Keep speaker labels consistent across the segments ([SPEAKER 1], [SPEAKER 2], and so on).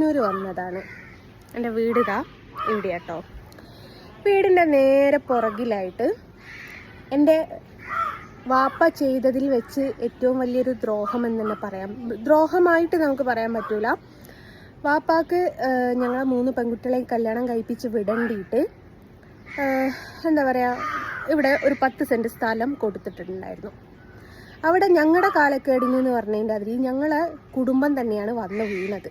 [SPEAKER 1] കണ്ണൂർ വന്നതാണ്. എന്റെ വീട് ഇതാ ഇവിടെ കേട്ടോ വീടിന്റെ നേരെ പുറകിലായിട്ട് എന്റെ വാപ്പ ചെയ്തതിൽ വെച്ച് ഏറ്റവും വലിയൊരു ദ്രോഹം എന്ന് തന്നെ പറയാം. ദ്രോഹമായിട്ട് നമുക്ക് പറയാൻ പറ്റൂല. വാപ്പാക്ക് ഞങ്ങളെ മൂന്ന് പെൺകുട്ടികളെയും കല്യാണം കഴിപ്പിച്ച് വിടണ്ടിയിട്ട് എന്താ പറയുക ഇവിടെ ഒരു പത്ത് സെന്റ് സ്ഥലം കൊടുത്തിട്ടുണ്ടായിരുന്നു. അവിടെ ഞങ്ങളുടെ കാലക്കേടിൽ എന്ന് പറഞ്ഞതിന്റെ അതിൽ ഞങ്ങളെ കുടുംബം തന്നെയാണ് വന്ന് വീണത്.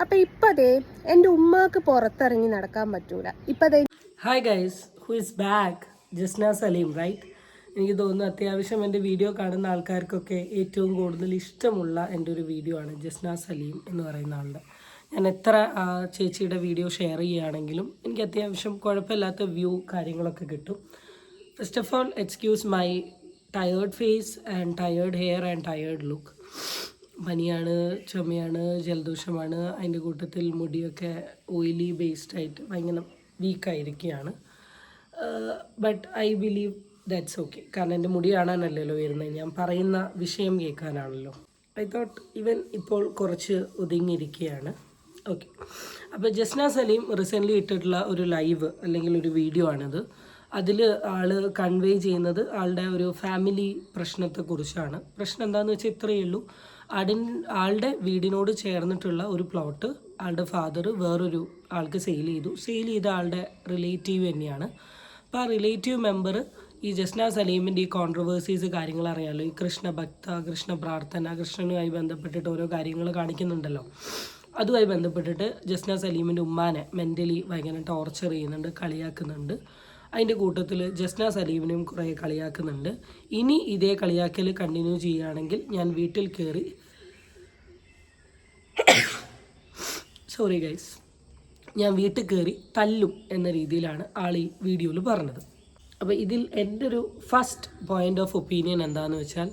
[SPEAKER 1] അപ്പം ഇപ്പം അതേ എന്റെ ഉമ്മാക്ക് പുറത്തിറങ്ങി നടക്കാൻ പറ്റൂല. ഇപ്പം അതേ
[SPEAKER 2] hi guys who is back Jasna Saleem right എനിക്ക് തോന്നുന്നു അത്യാവശ്യം എന്റെ വീഡിയോ കാണുന്ന ആൾക്കാർക്കൊക്കെ ഏറ്റവും കൂടുതൽ ഇഷ്ടമുള്ള എന്റെ ഒരു വീഡിയോ ആണ് ജസ്ന സലീം എന്ന് പറയുന്ന ആളുടെ. ഞാൻ എത്ര ചേച്ചിയുടെ വീഡിയോ ഷെയർ ചെയ്യുകയാണെങ്കിലും എനിക്ക് അത്യാവശ്യം കുഴപ്പമില്ലാത്ത വ്യൂ കാര്യങ്ങളൊക്കെ കിട്ടും. First of all excuse my tired face and tired hair and tired look പനിയാണ് ചുമയാണ് ജലദോഷമാണ്. അതിന്റെ കൂട്ടത്തിൽ മുടിയൊക്കെ ഓയിലി ബേസ്ഡ് ആയിട്ട് ഭയങ്കര വീക്കായിരിക്കുകയാണ് but I believe that's okay കാരണം എന്റെ മുടി കാണാനല്ലല്ലോ വരുന്നത്. ഞാൻ പറയുന്ന വിഷയം കേൾക്കാനാണല്ലോ. ഐ തോട്ട് ഇവൻ ഇപ്പോൾ കുറച്ച് ഒതുങ്ങിയിരിക്കുകയാണ്. ഓക്കെ അപ്പോൾ ജസ്ന സലീം റീസെന്റ്ലി ഇട്ടിട്ടുള്ള ഒരു ലൈവ് അല്ലെങ്കിൽ ഒരു വീഡിയോ ആണിത്. അതിൽ ആൾ കൺവേ ചെയ്യുന്നത് ആളുടെ ഒരു ഫാമിലി പ്രശ്നത്തെക്കുറിച്ചാണ്. പ്രശ്നം എന്താണെന്ന് വെച്ചാൽ ഇത്രയേ ഉള്ളൂ. ആടിൻ ആളുടെ വീടിനോട് ചേർന്നിട്ടുള്ള ഒരു പ്ലോട്ട് ആളുടെ ഫാദർ വേറൊരു ആൾക്ക് സെയിൽ ചെയ്തു. സെയിൽ ചെയ്ത ആളുടെ റിലേറ്റീവ് തന്നെയാണ്. അപ്പോൾ ആ റിലേറ്റീവ് മെമ്പർ ഈ ജസ്ന സലീമിന്റെ ഈ കോൺട്രവേഴ്സീസ് കാര്യങ്ങൾ അറിയാമല്ലോ ഈ കൃഷ്ണ ഭക്ത കൃഷ്ണ പ്രാർത്ഥന കൃഷ്ണനുമായി ബന്ധപ്പെട്ടിട്ട് ഓരോ കാര്യങ്ങൾ കാണിക്കുന്നുണ്ടല്ലോ. അതുമായി ബന്ധപ്പെട്ടിട്ട് ജസ്ന സലീമിന്റെ ഉമ്മാനെ മെന്റലി ഭയങ്കര ടോർച്ചർ ചെയ്യുന്നുണ്ട് കളിയാക്കുന്നുണ്ട്. അതിന്റെ കൂട്ടത്തിൽ ജസ്ന സലീമിനെയും കുറേ കളിയാക്കുന്നുണ്ട്. ഇനി ഇതേ കളിയാക്കൽ കണ്ടിന്യൂ ചെയ്യുകയാണെങ്കിൽ ഞാൻ വീട്ടിൽ കയറി സോറി ഗൈസ് ഞാൻ വീട്ടിൽ കയറി തല്ലും എന്ന രീതിയിലാണ് ആൾ ഈ വീഡിയോയിൽ പറഞ്ഞത്. അപ്പോൾ ഇതിൽ എന്റെ ഒരു ഫസ്റ്റ് പോയിന്റ് ഓഫ് ഒപ്പീനിയൻ എന്താണെന്ന് വെച്ചാൽ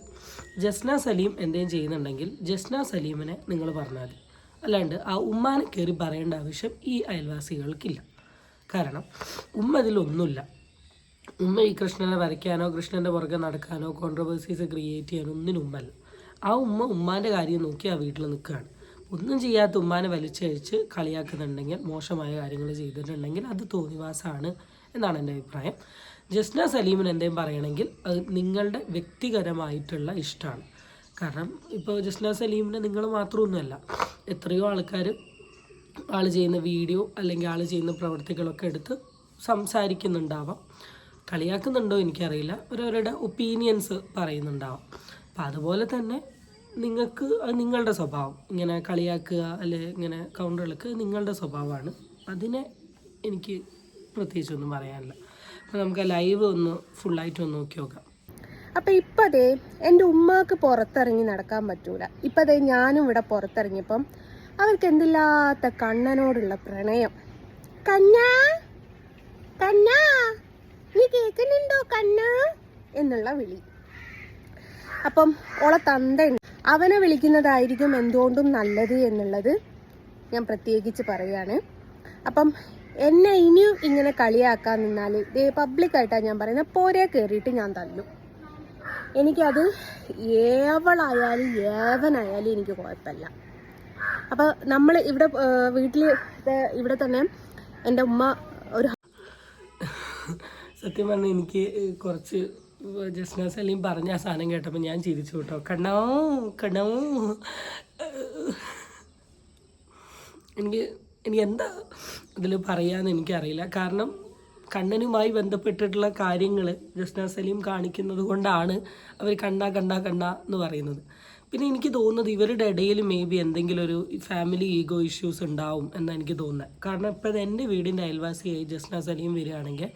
[SPEAKER 2] ജസ്ന സലീം എന്തെങ്കിലും ചെയ്യുന്നുണ്ടെങ്കിൽ ജസ്ന സലീമിനെ നിങ്ങൾ പറഞ്ഞാൽ അല്ലാണ്ട് ആ ഉമ്മാനെ കയറി പറയേണ്ട ആവശ്യം ഈ അയൽവാസികൾക്കില്ല. കാരണം ഉമ്മ അതിലൊന്നുമില്ല. ഉമ്മ ഈ കൃഷ്ണനെ വരയ്ക്കാനോ കൃഷ്ണന്റെ പുറകെ നടക്കാനോ കോൺട്രവേഴ്സീസ് ക്രിയേറ്റ് ചെയ്യാനോ ഒന്നിനും ഉമ്മല്ല. ആ ഉമ്മ ഉമ്മാന്റെ കാര്യം നോക്കി ആ വീട്ടിൽ നിൽക്കുകയാണ്. ഒന്നും ചെയ്യാത്ത ഉമ്മാനെ വലിച്ചഴിച്ച് കളിയാക്കുന്നുണ്ടെങ്കിൽ മോശമായ കാര്യങ്ങൾ ചെയ്തിട്ടുണ്ടെങ്കിൽ അത് തോന്നിവാസമാണ് എന്നാണ് എന്റെ അഭിപ്രായം. ജസ്ന സലീമിന് എന്തെങ്കിലും പറയണമെങ്കിൽ അത് നിങ്ങളുടെ വ്യക്തിപരമായിട്ടുള്ള ഇഷ്ടമാണ്. കാരണം ഇപ്പോൾ ജസ്ന സലീമിനെ നിങ്ങൾ മാത്രമൊന്നുമല്ല എത്രയോ ആൾക്കാർ ആൾ ചെയ്യുന്ന വീഡിയോ അല്ലെങ്കിൽ ആൾ ചെയ്യുന്ന പ്രവർത്തികളൊക്കെ എടുത്ത് സംസാരിക്കുന്നുണ്ടാവാം. കളിയാക്കുന്നുണ്ടോ എനിക്കറിയില്ല. ഓരോരുടെ ഒപ്പീനിയൻസ് പറയുന്നുണ്ടാവാം. അപ്പം അതുപോലെ തന്നെ നിങ്ങൾക്ക് അത് നിങ്ങളുടെ സ്വഭാവം. ഇങ്ങനെ കളിയാക്കുക അല്ലെ ഇങ്ങനെ കൗണ്ടറുകൾക്ക് നിങ്ങളുടെ സ്വഭാവമാണ്. അതിനെ എനിക്ക് പ്രത്യേകിച്ചൊന്നും പറയാനില്ല. അപ്പോൾ നമുക്ക് ലൈവ് ഒന്ന് ഫുള്ളായിട്ട് ഒന്ന് നോക്കി നോക്കാം.
[SPEAKER 1] അപ്പം ഇപ്പം അതേ എന്റെ ഉമ്മാക്ക് പുറത്തിറങ്ങി നടക്കാൻ പറ്റൂല. ഇപ്പം അതേ ഞാനും ഇവിടെ പുറത്തിറങ്ങിയപ്പം അവർക്ക് എന്തില്ലാത്ത കണ്ണനോടുള്ള പ്രണയം. കണ്ണാ കണ്ണാ നീ കേൾക്കുന്നുണ്ടോ കണ്ണാ? എന്നുള്ള വിളി. അപ്പം ഓളെ തന്തയുണ്ട് അവനെ വിളിക്കുന്നതായിരിക്കും എന്തുകൊണ്ടും നല്ലത് എന്നുള്ളത് ഞാൻ പ്രത്യേകിച്ച് പറയുകയാണ് അപ്പം എന്നെ ഇനിയും ഇങ്ങനെ കളിയാക്കാൻ നിന്നാൽ ഇതേ പബ്ലിക്കായിട്ടാണ് ഞാൻ പറയുന്നത് പോരെ കയറിയിട്ട് ഞാൻ തല്ലും. എനിക്കത് ഏവളായാലും ഏവനായാലും എനിക്ക് കുഴപ്പമില്ല. അപ്പോൾ നമ്മൾ ഇവിടെ വീട്ടിൽ ഇവിടെ തന്നെ എന്റെ ഉമ്മ ഒരു
[SPEAKER 2] സത്യം പറഞ്ഞാൽ എനിക്ക് കുറച്ച് ജസ്ന സലീം പറഞ്ഞ ആ സാധനം കേട്ടപ്പോൾ ഞാൻ ചിരിച്ചു കേട്ടോ. കണ്ണോ കണ്ണോ. എനിക്ക് എനിക്ക് എന്താ ഇതിൽ പറയാന്ന് എനിക്കറിയില്ല. കാരണം കണ്ണനുമായി ബന്ധപ്പെട്ടിട്ടുള്ള കാര്യങ്ങൾ ജസ്ന സലീം കാണിക്കുന്നത് കൊണ്ടാണ് അവർ കണ്ണ കണ്ണ കണ്ണ എന്ന് പറയുന്നത്. പിന്നെ എനിക്ക് തോന്നുന്നത് ഇവരുടെ ഇടയിൽ മേ ബി എന്തെങ്കിലും ഒരു ഫാമിലി ഈഗോ ഇഷ്യൂസ് ഉണ്ടാവും എന്നാണ് എനിക്ക് തോന്നുന്നത് കാരണം ഇപ്പോൾ എന്റെ വീടിന്റെ അയൽവാസിയായി ജസ്ന സലീം വരികയാണെങ്കിൽ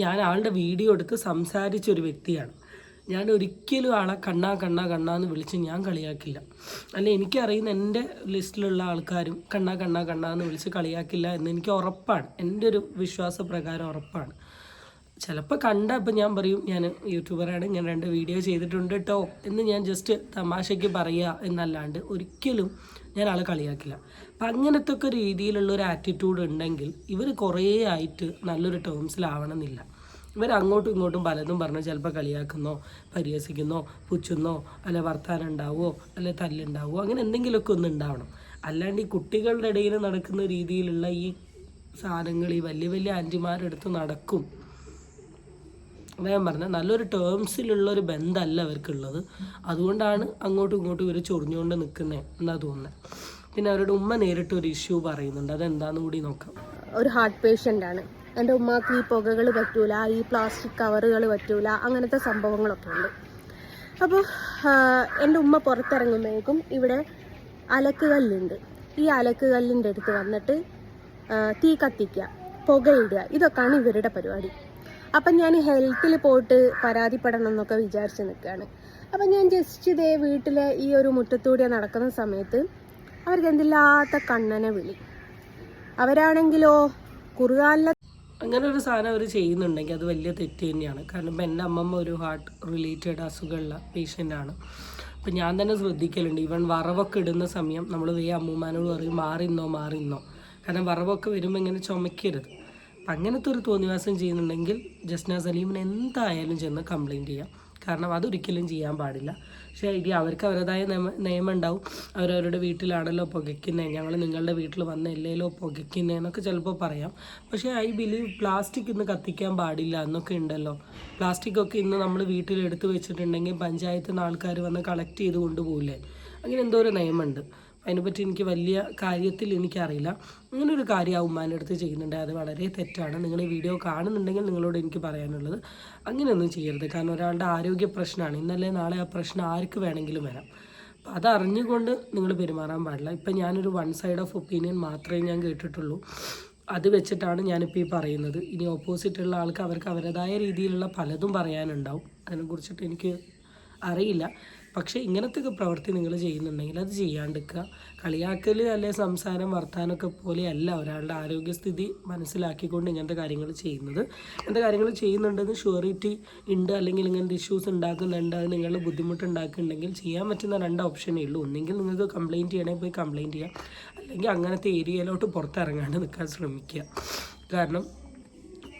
[SPEAKER 2] ഞാൻ ആളുടെ വീഡിയോ എടുത്ത് സംസാരിച്ച ഒരു വ്യക്തിയാണ്. ഞാൻ ഒരിക്കലും ആളെ കണ്ണാ കണ്ണാ കണ്ണാ എന്ന് വിളിച്ച് ഞാൻ കളിയാക്കില്ല. അല്ല എനിക്കറിയുന്ന എന്റെ ലിസ്റ്റിലുള്ള ആൾക്കാരും കണ്ണാ കണ്ണാ കണ്ണാ എന്ന് വിളിച്ച് കളിയാക്കില്ല എന്ന് എനിക്ക് ഉറപ്പാണ്. എന്റെ ഒരു വിശ്വാസപ്രകാരം ഉറപ്പാണ്. ചിലപ്പോൾ കണ്ട ഇപ്പം ഞാൻ പറയും ഞാൻ യൂട്യൂബറാണ് ഞാൻ രണ്ട് വീഡിയോ ചെയ്തിട്ടുണ്ട് കേട്ടോ എന്ന് ഞാൻ ജസ്റ്റ് തമാശയ്ക്ക് പറയുക എന്നല്ലാണ്ട് ഒരിക്കലും ഞാൻ ആളെ കളിയാക്കില്ല. അപ്പം അങ്ങനത്തെ ഒക്കെ രീതിയിലുള്ള ഒരു ആറ്റിറ്റ്യൂഡ് ഉണ്ടെങ്കിൽ ഇവർ കുറേ ആയിട്ട് നല്ലൊരു ടേംസിലാവണമെന്നില്ല ഇവർ അങ്ങോട്ടും ഇങ്ങോട്ടും പലതും പറഞ്ഞ് ചിലപ്പോൾ കളിയാക്കുന്നോ പരിഹസിക്കുന്നോ പുച്ചുന്നോ അല്ലെ വർത്താനം ഉണ്ടാവുമോ അല്ലെ തല്ലുണ്ടാവുമോ അങ്ങനെ എന്തെങ്കിലുമൊക്കെ ഒന്ന് ഉണ്ടാവണം. അല്ലാണ്ട് ഈ കുട്ടികളുടെ ഇടയിൽ നടക്കുന്ന രീതിയിലുള്ള ഈ സാധനങ്ങൾ ഈ വലിയ വലിയ ആന്റിമാരെടുത്ത് നടക്കും അതാ ഞാൻ പറഞ്ഞ നല്ലൊരു ടേംസിലുള്ള ഒരു ബന്ധമല്ല അവർക്കുള്ളത്. അതുകൊണ്ടാണ് അങ്ങോട്ടും ഇങ്ങോട്ടും ഇവർ ചൊറിഞ്ഞുകൊണ്ട് നിൽക്കുന്നത് എന്നാ തോന്നുന്നത് പിന്നെ അവരുടെ ഉമ്മ നേരിട്ട് ഒരു ഇഷ്യൂ പറയുന്നുണ്ട്. അതെന്താന്ന് കൂടി നോക്കാം.
[SPEAKER 1] ഒരു ഹാർട്ട് പേഷ്യന്റ് ആണ്. എന്റെ ഉമ്മാക്ക് ഈ പുകകൾ പറ്റൂല ഈ പ്ലാസ്റ്റിക് കവറുകൾ പറ്റൂല അങ്ങനത്തെ സംഭവങ്ങളൊക്കെ ഉണ്ട്. അപ്പോൾ എന്റെ ഉമ്മ പുറത്തിറങ്ങുമ്പോഴേക്കും ഇവിടെ അലക്കുകല്ലുണ്ട്. ഈ അലക്കുകല്ലിന്റെ അടുത്ത് വന്നിട്ട് തീ കത്തിക്കുക പുകയിടുക ഇതൊക്കെയാണ് ഇവരുടെ പരിപാടി. അപ്പം ഞാൻ ഹെൽത്തിൽ പോയിട്ട് പരാതിപ്പെടണം എന്നൊക്കെ വിചാരിച്ച് നിൽക്കുകയാണ് അപ്പം ഞാൻ ജസ്റ്റ് ഇതേ വീട്ടിലെ ഈ ഒരു മുറ്റത്തൂടെ നടക്കുന്ന സമയത്ത് അവർക്ക് എന്തില്ലാത്ത കണ്ണനെ വിളി. അവരാണെങ്കിലോ കുറുകാലിലെ
[SPEAKER 2] അങ്ങനെ ഒരു സാധനം അവർ ചെയ്യുന്നുണ്ടെങ്കിൽ അത് വലിയ തെറ്റ് തന്നെയാണ്. കാരണം ഇപ്പം എന്റെ അമ്മമ്മ ഒരു ഹാർട്ട് റിലേറ്റഡ് അസുഖമുള്ള പേഷ്യന്റ് ആണ്. അപ്പം ഞാൻ തന്നെ ശ്രദ്ധിക്കലുണ്ട്. ഇവൻ വറവൊക്കെ ഇടുന്ന സമയം നമ്മൾ വേ അമ്മൂമാനോട് പറയും മാറിന്നോ മാറിന്നോ. കാരണം വറവൊക്കെ വരുമ്പോൾ ഇങ്ങനെ ചുമക്കരുത്. അങ്ങനത്തെ ഒരു തോന്നിവാസം ചെയ്യുന്നുണ്ടെങ്കിൽ ജസ്ന സലീമിന് എന്തായാലും ചെന്ന് കംപ്ലയിന്റ് ചെയ്യാം. കാരണം അതൊരിക്കലും ചെയ്യാൻ പാടില്ല. പക്ഷേ ഇനി അവർക്ക് അവരുടേതായ നിയമ നിയമം ഉണ്ടാവും അവരവരുടെ വീട്ടിലാണല്ലോ പുകയ്ക്കുന്നത് ഞങ്ങൾ നിങ്ങളുടെ വീട്ടിൽ വന്ന് എല്ലേലോ പുകയ്ക്കുന്നത് എന്നൊക്കെ ചിലപ്പോൾ പറയാം. പക്ഷേ ഐ ബിലീവ് പ്ലാസ്റ്റിക് ഇന്ന് കത്തിക്കാൻ പാടില്ല എന്നൊക്കെ ഉണ്ടല്ലോ. പ്ലാസ്റ്റിക് ഒക്കെ ഇന്ന് നമ്മൾ വീട്ടിൽ എടുത്തു വെച്ചിട്ടുണ്ടെങ്കിൽ പഞ്ചായത്തിൽ നിന്ന് ആൾക്കാർ വന്ന് കളക്ട് ചെയ്ത് കൊണ്ടുപോകില്ലേ അങ്ങനെ എന്തോ ഒരു നിയമമുണ്ട്. അതിനെപ്പറ്റി എനിക്ക് വലിയ കാര്യത്തിൽ എനിക്കറിയില്ല. അങ്ങനെ ഒരു കാര്യം ആ ഉമ്മാന്റെ അടുത്ത് ചെയ്യുന്നുണ്ട്. അത് വളരെ തെറ്റാണ്. നിങ്ങൾ ഈ വീഡിയോ കാണുന്നുണ്ടെങ്കിൽ നിങ്ങളോട് എനിക്ക് പറയാനുള്ളത് അങ്ങനെയൊന്നും ചെയ്യരുത്. കാരണം ഒരാളുടെ ആരോഗ്യ പ്രശ്നമാണ്. ഇന്നല്ലേ നാളെ ആ പ്രശ്നം ആർക്ക് വേണമെങ്കിലും വരാം. അപ്പം അതറിഞ്ഞുകൊണ്ട് നിങ്ങൾ പെരുമാറാൻ പാടില്ല. ഇപ്പം ഞാനൊരു വൺ സൈഡ് ഓഫ് ഒപ്പീനിയൻ മാത്രമേ ഞാൻ കേട്ടിട്ടുള്ളൂ. അത് വെച്ചിട്ടാണ് ഞാനിപ്പോൾ ഈ പറയുന്നത്. ഇനി ഓപ്പോസിറ്റുള്ള ആൾക്ക് അവർക്ക് അവരുടേതായ രീതിയിലുള്ള പലതും പറയാനുണ്ടാവും. അതിനെക്കുറിച്ചിട്ട് എനിക്ക് അറിയില്ല. പക്ഷേ ഇങ്ങനത്തെ പ്രവൃത്തി നിങ്ങൾ ചെയ്യുന്നുണ്ടെങ്കിൽ അത് ചെയ്യാണ്ടിരിക്കുക. കളിയാക്കൽ അല്ലെ സംസാരം വർത്താനമൊക്കെ പോലെയല്ല ഒരാളുടെ ആരോഗ്യസ്ഥിതി മനസ്സിലാക്കിക്കൊണ്ട് ഇങ്ങനത്തെ കാര്യങ്ങൾ ചെയ്യുന്നത്. ഇങ്ങനത്തെ കാര്യങ്ങൾ ചെയ്യുന്നുണ്ടെന്ന് ഷുവറിറ്റി ഉണ്ട് അല്ലെങ്കിൽ ഇങ്ങനത്തെ ഇഷ്യൂസ് ഉണ്ടാക്കുന്നുണ്ട് അത് നിങ്ങൾ ബുദ്ധിമുട്ടുണ്ടാക്കുന്നുണ്ടെങ്കിൽ ചെയ്യാൻ പറ്റുന്ന രണ്ട് ഓപ്ഷനേ ഉള്ളൂ. ഒന്നെങ്കിൽ നിങ്ങൾക്ക് കംപ്ലയിന്റ് ചെയ്യണമെങ്കിൽ പോയി കംപ്ലയിന്റ് ചെയ്യാം. അല്ലെങ്കിൽ അങ്ങനത്തെ ഏരിയയിലോട്ട് പുറത്തിറങ്ങാണ്ട് നിൽക്കാൻ ശ്രമിക്കുക. കാരണം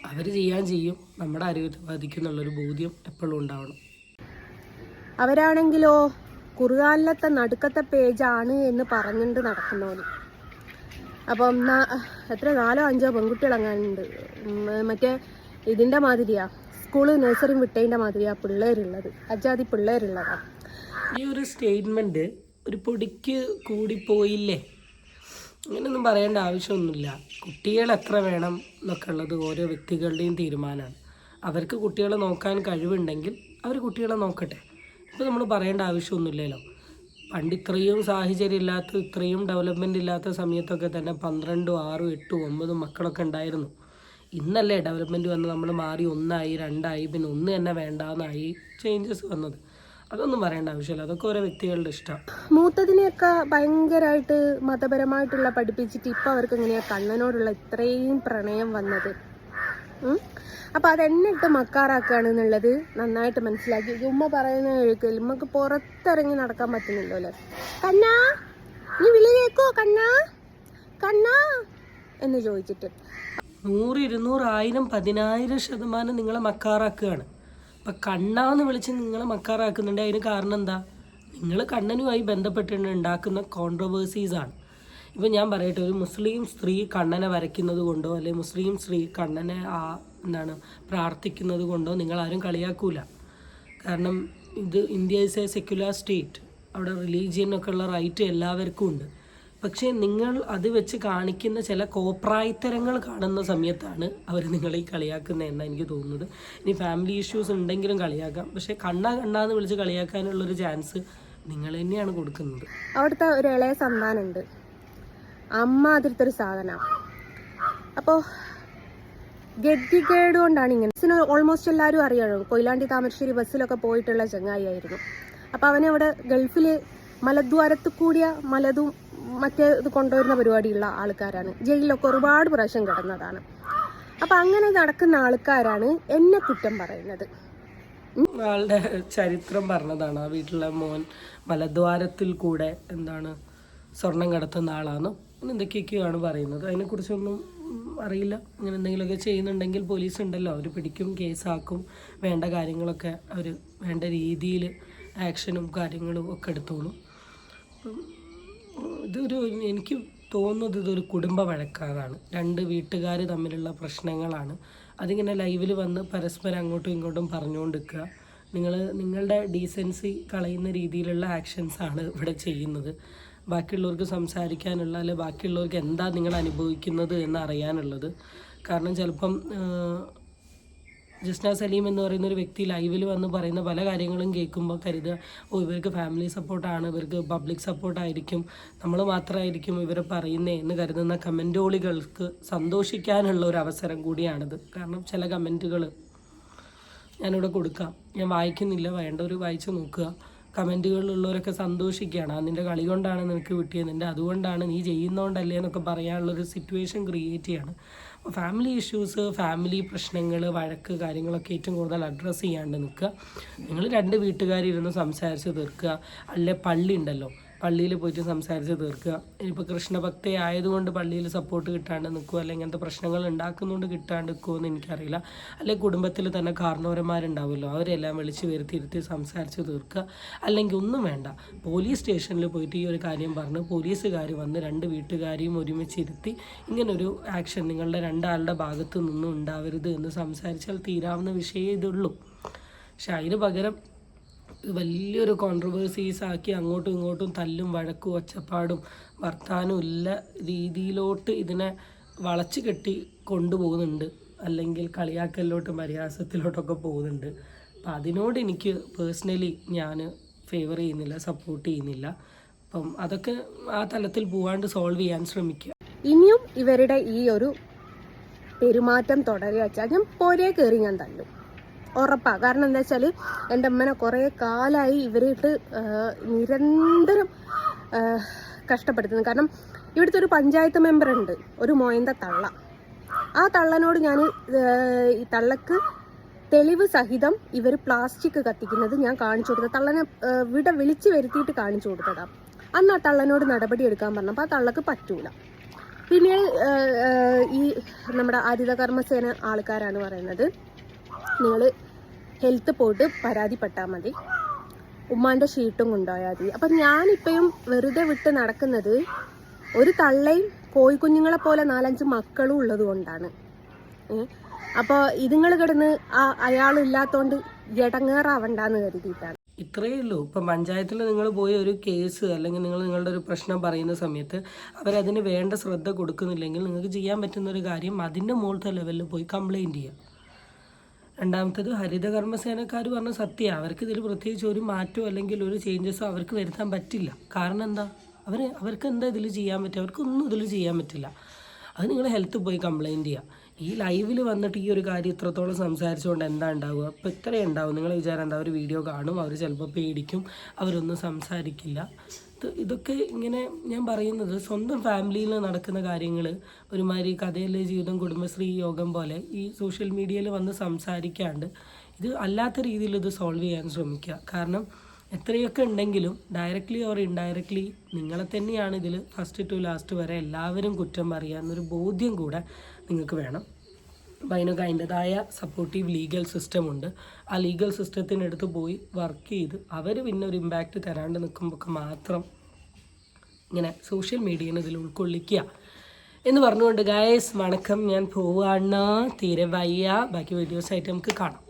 [SPEAKER 2] അവർ ചെയ്യാൻ ചെയ്യും. നമ്മുടെ ആരോഗ്യത്തെ ബാധിക്കുന്നുള്ളൊരു ബോധ്യം എപ്പോഴും ഉണ്ടാവണം.
[SPEAKER 1] അവരാണെങ്കിലോ കുറുകാലിലത്തെ നടുക്കത്തെ പേജാണ് എന്ന് പറഞ്ഞിട്ട് നടക്കുന്നവര്. അപ്പം എത്ര നാലോ അഞ്ചോ പെൺകുട്ടികളങ്ങാനുണ്ട് മറ്റേ ഇതിന്റെ മാതിരിയാ സ്കൂൾ നഴ്സറി വിട്ടതിന്റെ മാതിരിയാ പിള്ളേരുള്ളത്. അജാതി പിള്ളേരുള്ളതാ.
[SPEAKER 2] ഈ ഒരു സ്റ്റേറ്റ്മെന്റ് ഒരു പൊടിക്ക് കൂടിപ്പോയില്ലേ അങ്ങനെയൊന്നും പറയേണ്ട ആവശ്യമൊന്നുമില്ല. കുട്ടികൾ എത്ര വേണം എന്നൊക്കെ ഉള്ളത് ഓരോ വ്യക്തികളുടെയും തീരുമാനമാണ്. അവർക്ക് കുട്ടികളെ നോക്കാൻ കഴിവുണ്ടെങ്കിൽ അവർ കുട്ടികളെ നോക്കട്ടെ. ഇപ്പോൾ നമ്മൾ പറയേണ്ട ആവശ്യമൊന്നുമില്ലല്ലോ. പണ്ട് ഇത്രയും സാഹചര്യം ഇല്ലാത്ത ഇത്രയും ഡെവലപ്മെന്റ് ഇല്ലാത്ത സമയത്തൊക്കെ തന്നെ പന്ത്രണ്ടും ആറും എട്ടും ഒമ്പതും മക്കളൊക്കെ ഉണ്ടായിരുന്നു. ഇന്നല്ലേ ഡെവലപ്മെന്റ് വന്ന് നമ്മൾ മാറി ഒന്നായി രണ്ടായി പിന്നെ ഒന്ന് തന്നെ വേണ്ടാന്നായി ചേഞ്ചസ് വന്നത്. അതൊന്നും പറയേണ്ട ആവശ്യമില്ല. അതൊക്കെ ഓരോ വ്യക്തികളുടെ ഇഷ്ടം.
[SPEAKER 1] മൂത്തതിനെയൊക്കെ ഭയങ്കരമായിട്ട് മതപരമായിട്ടുള്ള പഠിപ്പിച്ചിട്ട് ഇപ്പം അവർക്ക് എങ്ങനെയാണ് കണ്ണനോടുള്ള ഇത്രയും പ്രണയം വന്നത്? അപ്പൊ അതെന്നിട്ട് മക്കാറാക്കുകയാണ് എന്നുള്ളത് നന്നായിട്ട് മനസ്സിലാക്കി. ഉമ്മ പറയുന്ന കേൾക്കില്ല ഉമ്മക്ക് പുറത്തിറങ്ങി നടക്കാൻ പറ്റുന്നില്ലോ അല്ലേ? കണ്ണാ നീ വിളി കേക്കോ കണ്ണാ? കണ്ണാ എന്ന് ചോദിച്ചിട്ട്.
[SPEAKER 2] നൂറ് ഇരുന്നൂറ് ആയിരം പതിനായിരം ശതമാനം നിങ്ങളെ മക്കാറാക്കുകയാണ് അപ്പം കണ്ണാന്ന് വിളിച്ച് നിങ്ങളെ മക്കാറാക്കുന്നുണ്ട്. അതിന് കാരണം എന്താ? നിങ്ങൾ കണ്ണനുമായി ബന്ധപ്പെട്ട് ഉണ്ടാക്കുന്ന കോൺട്രവേഴ്സീസാണ് ഇപ്പം ഞാൻ പറയട്ടെ ഒരു മുസ്ലിം സ്ത്രീ കണ്ണനെ വരയ്ക്കുന്നത് കൊണ്ടോ അല്ലെങ്കിൽ മുസ്ലിം സ്ത്രീ കണ്ണനെ ആ എന്താണ് പ്രാർത്ഥിക്കുന്നത് കൊണ്ടോ നിങ്ങളാരും കളിയാക്കൂല. കാരണം ഇത് India is a secular state അവിടെ റിലീജിയനൊക്കെ ഉള്ള റൈറ്റ് എല്ലാവർക്കും ഉണ്ട്. പക്ഷേ നിങ്ങൾ അത് വെച്ച് കാണിക്കുന്ന ചില കോപ്രായത്തരങ്ങൾ കാണുന്ന സമയത്താണ് അവർ നിങ്ങളെ ഈ കളിയാക്കുന്നത് എന്നാണ് എനിക്ക് തോന്നുന്നത്. ഇനി ഫാമിലി ഇഷ്യൂസ് ഉണ്ടെങ്കിലും കളിയാക്കാം. പക്ഷേ കണ്ണാ കണ്ണാന്ന് വിളിച്ച് കളിയാക്കാനുള്ളൊരു ചാൻസ് നിങ്ങൾ തന്നെയാണ് കൊടുക്കുന്നത്.
[SPEAKER 1] അവിടുത്തെ ഒരു ഇളയ സന്താനമുണ്ട് അമ്മ അതിലത്തെ ഒരു സാധനമാണ് അപ്പോൾ ഗതികേട് കൊണ്ടാണ് ഇങ്ങനെ. ബസ്സിന് ഓൾമോസ്റ്റ് എല്ലാവരും അറിയാമല്ലോ കൊയിലാണ്ടി താമരശ്ശേരി ബസ്സിലൊക്കെ പോയിട്ടുള്ള ചങ്ങായിയായിരുന്നു അപ്പോൾ അവിടെ ഗൾഫിൽ മലദ്വാരത്ത് കൂടിയ മലതും മറ്റേ ഇത് കൊണ്ടുവരുന്ന പരിപാടിയുള്ള ആൾക്കാരാണ്. ജയിലിലൊക്കെ ഒരുപാട് പ്രാവശ്യം കിടന്നതാണ്. അപ്പം അങ്ങനെ നടക്കുന്ന ആൾക്കാരാണ് എന്നെ കുറ്റം പറയുന്നത്.
[SPEAKER 2] ആളുടെ ചരിത്രം പറഞ്ഞതാണ്. ആ വീട്ടിലെ മോൻ മലദ്വാരത്തിൽ കൂടെ എന്താണ് സ്വർണം കടത്തുന്ന ആളാണ്. അങ്ങനെ എന്തൊക്കെയൊക്കെയാണ് പറയുന്നത്? അതിനെക്കുറിച്ചൊന്നും അറിയില്ല. അങ്ങനെ എന്തെങ്കിലുമൊക്കെ ചെയ്യുന്നുണ്ടെങ്കിൽ പോലീസ് ഉണ്ടല്ലോ അവർ പിടിക്കും കേസാക്കും വേണ്ട കാര്യങ്ങളൊക്കെ അവർ വേണ്ട രീതിയിൽ ആക്ഷനും കാര്യങ്ങളും ഒക്കെ എടുത്തോളും. ഇതൊരു എനിക്ക് തോന്നുന്നത് ഇതൊരു കുടുംബ വഴക്കാറാണ് രണ്ട് വീട്ടുകാർ തമ്മിലുള്ള പ്രശ്നങ്ങളാണ്. അതിങ്ങനെ ലൈവിൽ വന്ന് പരസ്പരം അങ്ങോട്ടും ഇങ്ങോട്ടും പറഞ്ഞുകൊണ്ടിരിക്കുക. നിങ്ങൾ നിങ്ങളുടെ ഡീസൻസി കളയുന്ന രീതിയിലുള്ള ആക്ഷൻസാണ് ഇവിടെ ചെയ്യുന്നത്. ബാക്കിയുള്ളവർക്ക് സംസാരിക്കാനുള്ള അല്ലെ ബാക്കിയുള്ളവർക്ക് എന്താ നിങ്ങൾ അനുഭവിക്കുന്നത് എന്ന് അറിയാനുള്ളത് കാരണം ചിലപ്പം ജസ്ന സലീം എന്ന് പറയുന്ന ഒരു വ്യക്തി ലൈവിൽ വന്ന് പറയുന്ന പല കാര്യങ്ങളും കേൾക്കുമ്പോൾ കരുതുക ഓ ഇവർക്ക് ഫാമിലി സപ്പോർട്ടാണ് ഇവർക്ക് പബ്ലിക് സപ്പോർട്ടായിരിക്കും നമ്മൾ മാത്രമായിരിക്കും ഇവരെ പറയുന്നേ എന്ന് കരുതുന്ന കമന്റോളികൾക്ക് സന്തോഷിക്കാനുള്ള ഒരു അവസരം കൂടിയാണിത്. കാരണം ചില കമന്റുകൾ ഞാനിവിടെ കൊടുക്കാം. ഞാൻ വായിക്കുന്നില്ല വേണ്ടവർ വായിച്ച് നോക്കുക. കമന്റുകളിലുള്ളവരൊക്കെ സന്തോഷിക്കുകയാണ്. നിന്റെ കളി കൊണ്ടാണ് നിനക്ക് കിട്ടിയത്. നിന്റെ അതുകൊണ്ടാണ് നീ ചെയ്യുന്നതുകൊണ്ടല്ലേ എന്നൊക്കെ പറയാനുള്ളൊരു സിറ്റുവേഷൻ ക്രിയേറ്റ് ചെയ്യാണ്. അപ്പോൾ ഫാമിലി ഇഷ്യൂസ് ഫാമിലി പ്രശ്നങ്ങൾ വഴക്ക് കാര്യങ്ങളൊക്കെ ഏറ്റവും കൂടുതൽ അഡ്രസ്സ് ചെയ്യാണ്ട് നിൽക്കുക. നിങ്ങൾ രണ്ട് വീട്ടുകാരിരുന്ന് സംസാരിച്ച് തീർക്കുക. അല്ലെ പള്ളി ഉണ്ടല്ലോ. പള്ളിയിൽ പോയിട്ട് സംസാരിച്ച് തീർക്കുക. ഇനിയിപ്പോൾ കൃഷ്ണഭക്തി ആയതുകൊണ്ട് പള്ളിയിൽ സപ്പോർട്ട് കിട്ടാണ്ട് നിൽക്കുമോ അല്ലെങ്കിൽ ഇങ്ങനത്തെ പ്രശ്നങ്ങൾ ഉണ്ടാക്കുന്നതുകൊണ്ട് കിട്ടാണ്ട് നിൽക്കുമോ എന്ന് എനിക്കറിയില്ല. അല്ലെങ്കിൽ കുടുംബത്തിൽ തന്നെ കാരണവരന്മാരുണ്ടാവുമല്ലോ അവരെല്ലാം വിളിച്ച് വരുത്തിയിരുത്തി സംസാരിച്ച് തീർക്കുക. അല്ലെങ്കിൽ ഒന്നും വേണ്ട. പോലീസ് സ്റ്റേഷനിൽ പോയിട്ട് ഈ ഒരു കാര്യം പറഞ്ഞ് പോലീസുകാർ വന്ന് രണ്ട് വീട്ടുകാരെയും ഒരുമിച്ച് ഇരുത്തി ഇങ്ങനൊരു ആക്ഷൻ നിങ്ങളുടെ രണ്ടാളുടെ ഭാഗത്തു നിന്നും ഉണ്ടാവരുത് എന്ന് സംസാരിച്ചാൽ തീരാവുന്ന വിഷയമേ ഇതുള്ളൂ. പക്ഷെ അതിന് പകരം വലിയൊരു കോൺട്രവേഴ്സീസ് ആക്കി അങ്ങോട്ടും ഇങ്ങോട്ടും തല്ലും വഴക്കും ഒച്ചപ്പാടും വർത്താനവും ഇല്ല രീതിയിലോട്ട് ഇതിനെ വളച്ച് കെട്ടി കൊണ്ടുപോകുന്നുണ്ട്. അല്ലെങ്കിൽ കളിയാക്കലിലോട്ടും പരിഹാസത്തിലോട്ടൊക്കെ പോകുന്നുണ്ട്. അപ്പം അതിനോട് എനിക്ക് പേഴ്സണലി ഞാൻ ഫേവർ ചെയ്യുന്നില്ല സപ്പോർട്ട് ചെയ്യുന്നില്ല. അപ്പം അതൊക്കെ ആ തലത്തിൽ പോവാണ്ട് സോൾവ് ചെയ്യാൻ ശ്രമിക്കുക
[SPEAKER 1] ഇനിയും ഇവരുടെ ഈ ഒരു പെരുമാറ്റം തുടരുക വെച്ചാൽ ഞാൻ പോരേ കയറി ഞാൻ തല്ലും. ഉറപ്പാ. കാരണം എന്താ വെച്ചാൽ എന്റെ അമ്മനെ കുറേ കാലമായി ഇവരിട്ട് നിരന്തരം കഷ്ടപ്പെടുത്തുന്നു. കാരണം ഇവിടുത്തെ ഒരു പഞ്ചായത്ത് മെമ്പർ ഉണ്ട്. ഒരു മോയന്ത തള്ള. ആ തള്ളനോട് ഞാൻ ഈ തള്ളക്ക് തെളിവ് സഹിതം ഇവർ പ്ലാസ്റ്റിക് കത്തിക്കുന്നത് ഞാൻ കാണിച്ചു കൊടുത്തത്. തള്ളനെ വിട വിളിച്ചു വരുത്തിയിട്ട് കാണിച്ചു കൊടുത്തതാ. അന്ന് ആ തള്ളനോട് നടപടി എടുക്കാൻ പറഞ്ഞപ്പോൾ ആ തള്ളക്ക് പറ്റൂല. പിന്നെ ഈ നമ്മുടെ ഹരിത കർമ്മസേന ആൾക്കാരാണ് പറയുന്നത്. നിങ്ങൾ ഹെൽത്ത് പോയിട്ട് പരാതിപ്പെട്ടാൽ മതി. ഉമ്മാന്റെ ഷീട്ടും കൊണ്ടുപോയാൽ മതി. അപ്പം ഞാനിപ്പോഴും വെറുതെ വിട്ട് നടക്കുന്നത് ഒരു തള്ളയും കോഴിക്കുഞ്ഞുങ്ങളെ പോലെ നാലഞ്ച് മക്കളും ഉള്ളത് കൊണ്ടാണ്. അപ്പോൾ ഇതുങ്ങൾ കിടന്ന് ആ അയാളില്ലാത്തോണ്ട് ഇടങ്ങേറാവണ്ടെന്ന് കരുതിയിട്ടാണ്.
[SPEAKER 2] ഇത്രയേ ഉള്ളൂ. ഇപ്പം പഞ്ചായത്തിൽ നിങ്ങൾ പോയി ഒരു കേസ് അല്ലെങ്കിൽ നിങ്ങൾ നിങ്ങളുടെ ഒരു പ്രശ്നം പറയുന്ന സമയത്ത് അവരതിന് വേണ്ട ശ്രദ്ധ കൊടുക്കുന്നില്ലെങ്കിൽ നിങ്ങൾക്ക് ചെയ്യാൻ പറ്റുന്ന ഒരു കാര്യം അതിന്റെ മുകളിലത്തെ ലെവലിൽ പോയി കംപ്ലയിന്റ് ചെയ്യാം. രണ്ടാമത്തത് ഹരിത കർമ്മസേനക്കാർ പറഞ്ഞ സത്യം. അവർക്ക് ഇതിൽ പ്രത്യേകിച്ച് ഒരു മാറ്റോ അല്ലെങ്കിൽ ഒരു ചേഞ്ചസോ അവർക്ക് വരുത്താൻ പറ്റില്ല. കാരണം എന്താ? അവർ അവർക്ക് എന്താ ഇതിൽ ചെയ്യാൻ പറ്റുക? അവർക്കൊന്നും ഇതിൽ ചെയ്യാൻ പറ്റില്ല. അത് നിങ്ങൾ ഹെൽത്ത് പോയി കംപ്ലൈന്റ് ചെയ്യുക ഈ ലൈവിൽ വന്നിട്ട് ഈ ഒരു കാര്യം ഇത്രത്തോളം സംസാരിച്ചുകൊണ്ട് എന്താ ഉണ്ടാവുക അപ്പോൾ ഇത്രയും ഉണ്ടാവും നിങ്ങൾ വിചാരം എന്താ? ഒരു വീഡിയോ കാണും അവർ ചിലപ്പോൾ പേടിക്കും അവരൊന്നും സംസാരിക്കില്ല. ഇതൊക്കെ ഇങ്ങനെ ഞാൻ പറയുന്നത് സ്വന്തം ഫാമിലിയിൽ നടക്കുന്ന കാര്യങ്ങൾ ഒരുമാതിരി കഥയിലെ ജീവിതം കുടുംബശ്രീ യോഗം പോലെ ഈ സോഷ്യൽ മീഡിയയിൽ വന്ന് സംസാരിക്കാണ്ട് ഇത് അല്ലാത്ത രീതിയിൽ ഇത് സോൾവ് ചെയ്യാൻ ശ്രമിക്കുക. കാരണം എത്രയൊക്കെ ഉണ്ടെങ്കിലും ഡയറക്റ്റ്ലി ഓർ ഇൻഡയറക്റ്റ്ലി നിങ്ങളെ തന്നെയാണ് ഇതിൽ ഫസ്റ്റ് ടു ലാസ്റ്റ് വരെ എല്ലാവരും കുറ്റം പറയുക എന്നൊരു ബോധ്യം കൂടെ നിങ്ങൾക്ക് വേണം. അപ്പോൾ അതിനൊക്കെ അതിന്റെതായ സപ്പോർട്ടീവ് ലീഗൽ സിസ്റ്റം ഉണ്ട്. ആ ലീഗൽ സിസ്റ്റത്തിനടുത്ത് പോയി വർക്ക് ചെയ്ത് അവർ പിന്നെ ഒരു ഇമ്പാക്റ്റ് തരാണ്ട് നിൽക്കുമ്പോൾ മാത്രം ഇങ്ങനെ സോഷ്യൽ മീഡിയനെ ഇതിൽ ഉൾക്കൊള്ളിക്കുക. എന്ന് പറഞ്ഞുകൊണ്ട് ഗായസ് വണക്കം. ഞാൻ പോവാണ്. തീരെ വയ്യ ബാക്കി വീഡിയോസ് ആയിട്ട് നമുക്ക് കാണാം.